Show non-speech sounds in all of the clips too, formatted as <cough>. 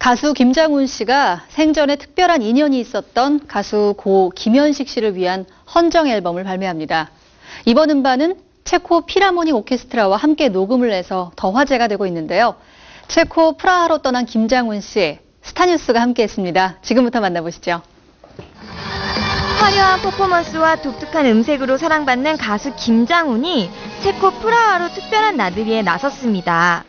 가수 김장훈 씨가 생전에 특별한 인연이 있었던 가수 고 김현식 씨를 위한 헌정 앨범을 발매합니다. 이번 음반은 체코 피라모닉 오케스트라와 함께 녹음을 해서 더 화제가 되고 있는데요. 체코 프라하로 떠난 김장훈 씨, 스타뉴스가 함께했습니다. 지금부터 만나보시죠. 화려한 퍼포먼스와 독특한 음색으로 사랑받는 가수 김장훈이 체코 프라하로 특별한 나들이에 나섰습니다.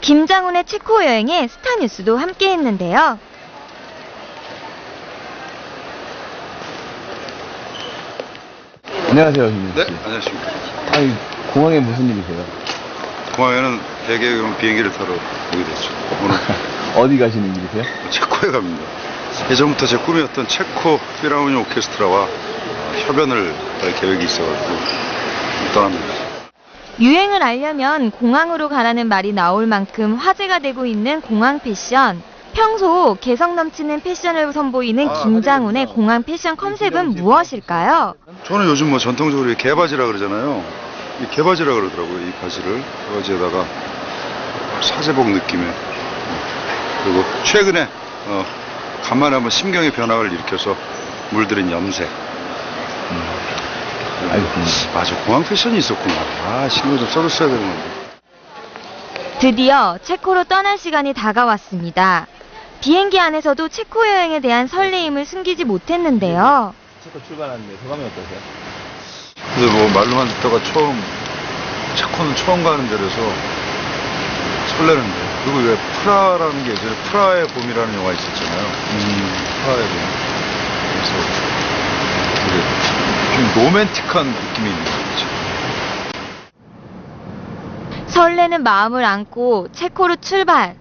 김장훈의 체코 여행에 스타뉴스도 함께 했는데요. 안녕하세요, 김민수 네, 씨. 안녕하십니까. 아니, 공항에 무슨 일이세요? 공항에는 대개금 비행기를 타러 오게 됐죠. 오늘 <laughs> 어디 가시는 길이세요? 체코에 갑니다. 예전부터 제 꿈이었던 체코 피라모니 오케스트라와 협연을 할 계획이 있어가지고 떠납니다. 유행을 알려면 공항으로 가라는 말이 나올 만큼 화제가 되고 있는 공항 패션. 평소 개성 넘치는 패션을 선보이는 아, 김장훈의. 공항 패션 컨셉은 무엇일까요? 저는 요즘 뭐 전통적으로 이 개바지라 그러잖아요. 이 개바지라 그러더라고요. 이 바지를 개바지에다가 사제복 느낌의 그리고 최근에 어, 간만에 한번 심경의 변화를 일으켜서 물들인 염색. 알겠습니다. 맞아 공항 패션이 있었구나. 아 신경 좀 써줬어야 되는 건데. 드디어 체코로 떠날 시간이 다가왔습니다. 비행기 안에서도 체코 여행에 대한 설레임을 숨기지 못했는데요. 체코 출발하는데 소감이 어떠세요? 근데 뭐 말로만 듣다가 처음 체코는 처음 가는 데라서 설레는데 그리고 왜 프라라는 게 예전에 프라의 봄이라는 영화 있었잖아요. 음, 프라의 봄. 그래서 좀 로맨틱한 느낌이 있는 거죠. 설레는 마음을 안고 체코로 출발.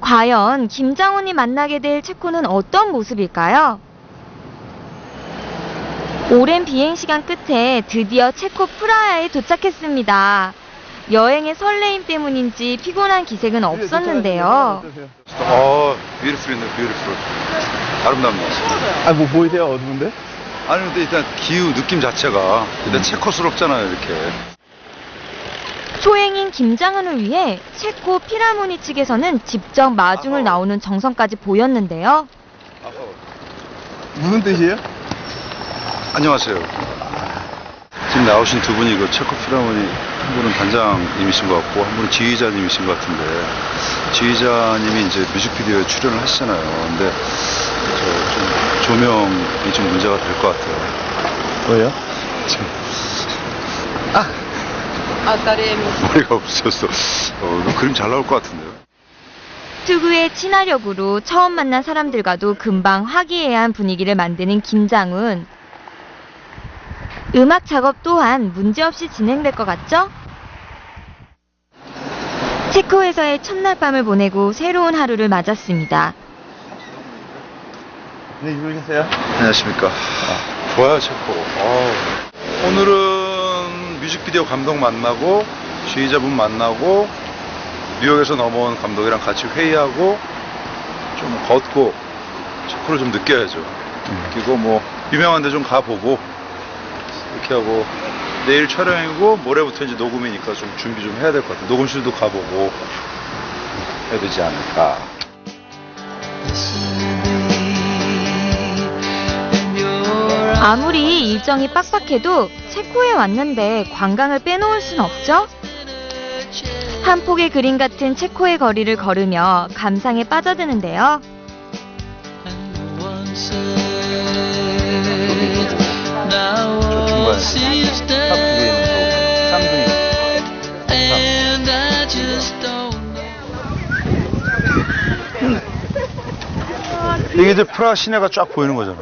과연 김장훈이 만나게 될 체코는 어떤 모습일까요? 오랜 비행 시간 끝에 드디어 체코 프라하에 도착했습니다. 여행의 설레임 때문인지 피곤한 기색은 없었는데요. 아, 뷰티풀인데 뷰티풀. 아름답네요. 아, 뭐 보이세요? 어두운데? 아니 근데 일단 기후 느낌 자체가 일단 음. 체코스럽잖아요 이렇게. 소행인 김장훈을 위해 체코 피라모니 측에서는 직접 마중을 나오는 정성까지 보였는데요. 무슨 뜻이에요? 안녕하세요. 지금 나오신 두 분이 그 체코 필하모니 한 분은 단장님이신 것 같고 한 분은 지휘자님이신 것 같은데 지휘자님이 이제 뮤직비디오에 출연을 하시잖아요. 근데 저 좀 조명이 좀 문제가 될 것 같아요. 뭐예요? 지금 머리가 없어서 어, 이거 그림 잘 나올 것 같은데요. 특유의 친화력으로 처음 만난 사람들과도 금방 화기애애한 분위기를 만드는 김장훈. 음악 작업 또한 문제없이 진행될 것 같죠? 체코에서의 첫날 밤을 보내고 새로운 하루를 맞았습니다. 네, 주무셨어요? 안녕하십니까. 아, 좋아요, 체코. 어우. 오늘은 뮤직비디오 감독 만나고, 지휘자분 만나고, 뉴욕에서 넘어온 감독이랑 같이 회의하고, 좀 걷고, 체코를 좀 느껴야죠. 느끼고, 뭐, 유명한 데 좀 가보고, 이렇게 하고, 내일 촬영이고, 모레부터 이제 녹음이니까 좀 준비 좀 해야 될 것 같아요. 녹음실도 가보고, 해야 되지 않을까. 아무리 일정이 빡빡해도 체코에 왔는데 관광을 빼놓을 순 없죠? 한 폭의 그림 같은 체코의 거리를 걸으며 감상에 빠져드는데요. 저 중간에 탑 두개 있는 쪽, 쌍둥이. 이게 이제 프라 시내가 쫙 보이는 거잖아.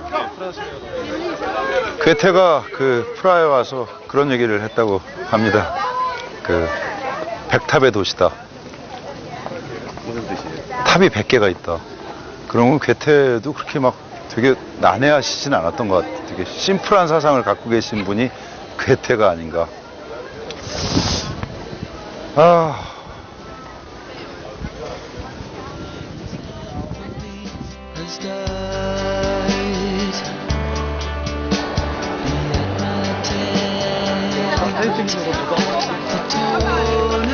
괴테가 그 프라에 와서 그런 얘기를 했다고 합니다. 그 백탑의 도시다. 무슨 뜻이에요? 탑이 100개가 있다. 그러면 괴테도 그렇게 막 되게 난해하시진 않았던 것 같아. 되게 심플한 사상을 갖고 계신 분이 괴테가 아닌가. 아. 사진 찍는 거 누가?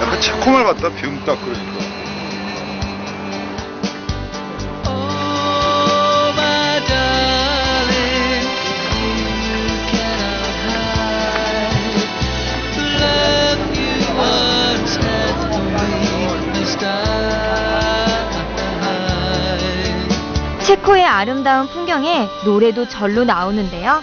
약간 체코말 같다 비움 딱 그러니까 체코의 아름다운 풍경에 노래도 절로 나오는데요.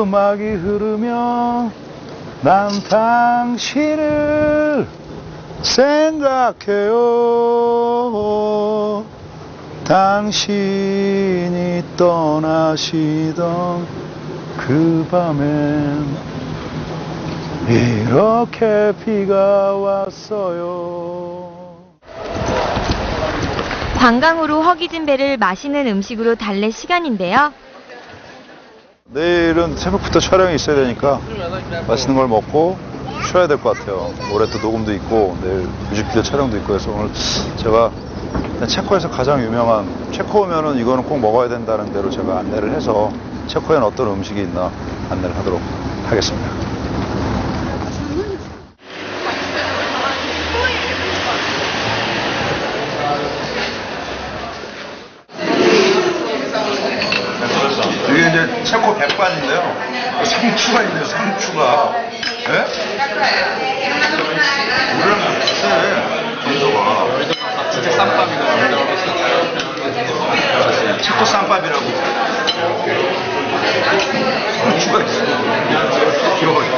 음악이 흐르면 난 당신을 생각해요. 당신이 떠나시던 그 밤엔 이렇게 비가 왔어요. 관광으로 허기진 배를 맛있는 음식으로 달랠 시간인데요. 내일은 새벽부터 촬영이 있어야 되니까 맛있는 걸 먹고 쉬어야 될 것 같아요. 올해 또 녹음도 있고 내일 뮤직비디오 촬영도 있고 해서 오늘 제가 체코에서 가장 유명한 체코 오면은 이거는 꼭 먹어야 된다는 대로 제가 안내를 해서 체코에는 어떤 음식이 있나 안내를 하도록 하겠습니다. 이게 이제 체코 백반인데요. 상추가 있네요, 상추가. 예? 우리랑 비슷해, 정도가. 진짜 쌈밥이거든요. 체코 쌈밥이라고. 상추가 있어. 귀여워요.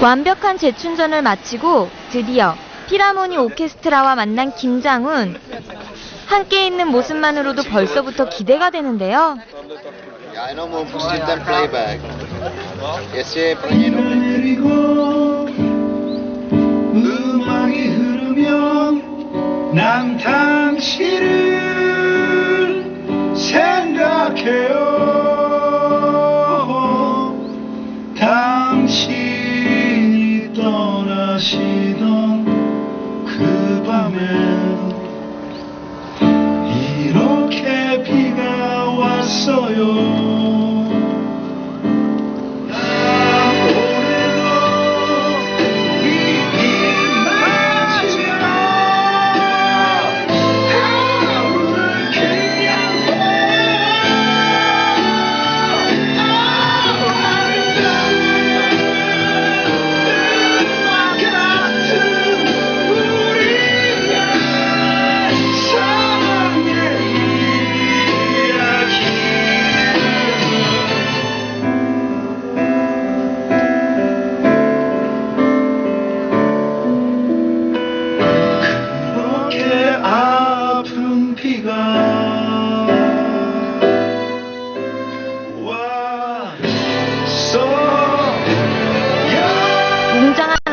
완벽한 재충전을 마치고 드디어 피라모니 오케스트라와 만난 김장훈. 함께 있는 모습만으로도 벌써부터 기대가 되는데요. 음악이 흐르면 난 당신을 생각해요 떠나시던 그 밤엔 이렇게 비가 왔어요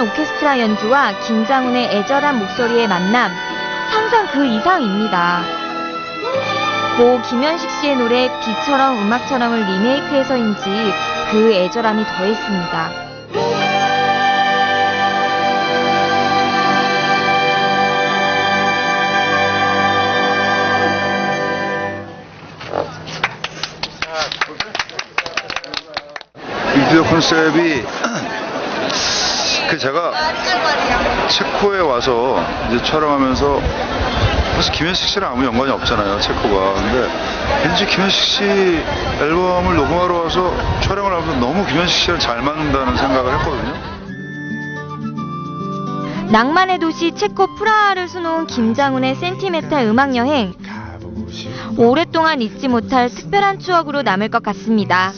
오케스트라 연주와 김장훈의 애절한 목소리의 만남, 상상 그 이상입니다. 고 김현식 씨의 노래 비처럼 음악처럼을 리메이크해서인지 그 애절함이 더했습니다. 컨셉이 그 제가 체코에 와서 이제 촬영하면서 사실 김현식 씨랑 아무 연관이 없잖아요 체코가 근데 왠지 김현식 씨 앨범을 녹음하러 와서 촬영을 하면서 너무 김현식 씨랑 잘 맞는다는 생각을 했거든요 낭만의 도시 체코 프라하를 수놓은 김장훈의 센티멘탈 음악 여행. 오랫동안 잊지 못할 특별한 추억으로 남을 것 같습니다.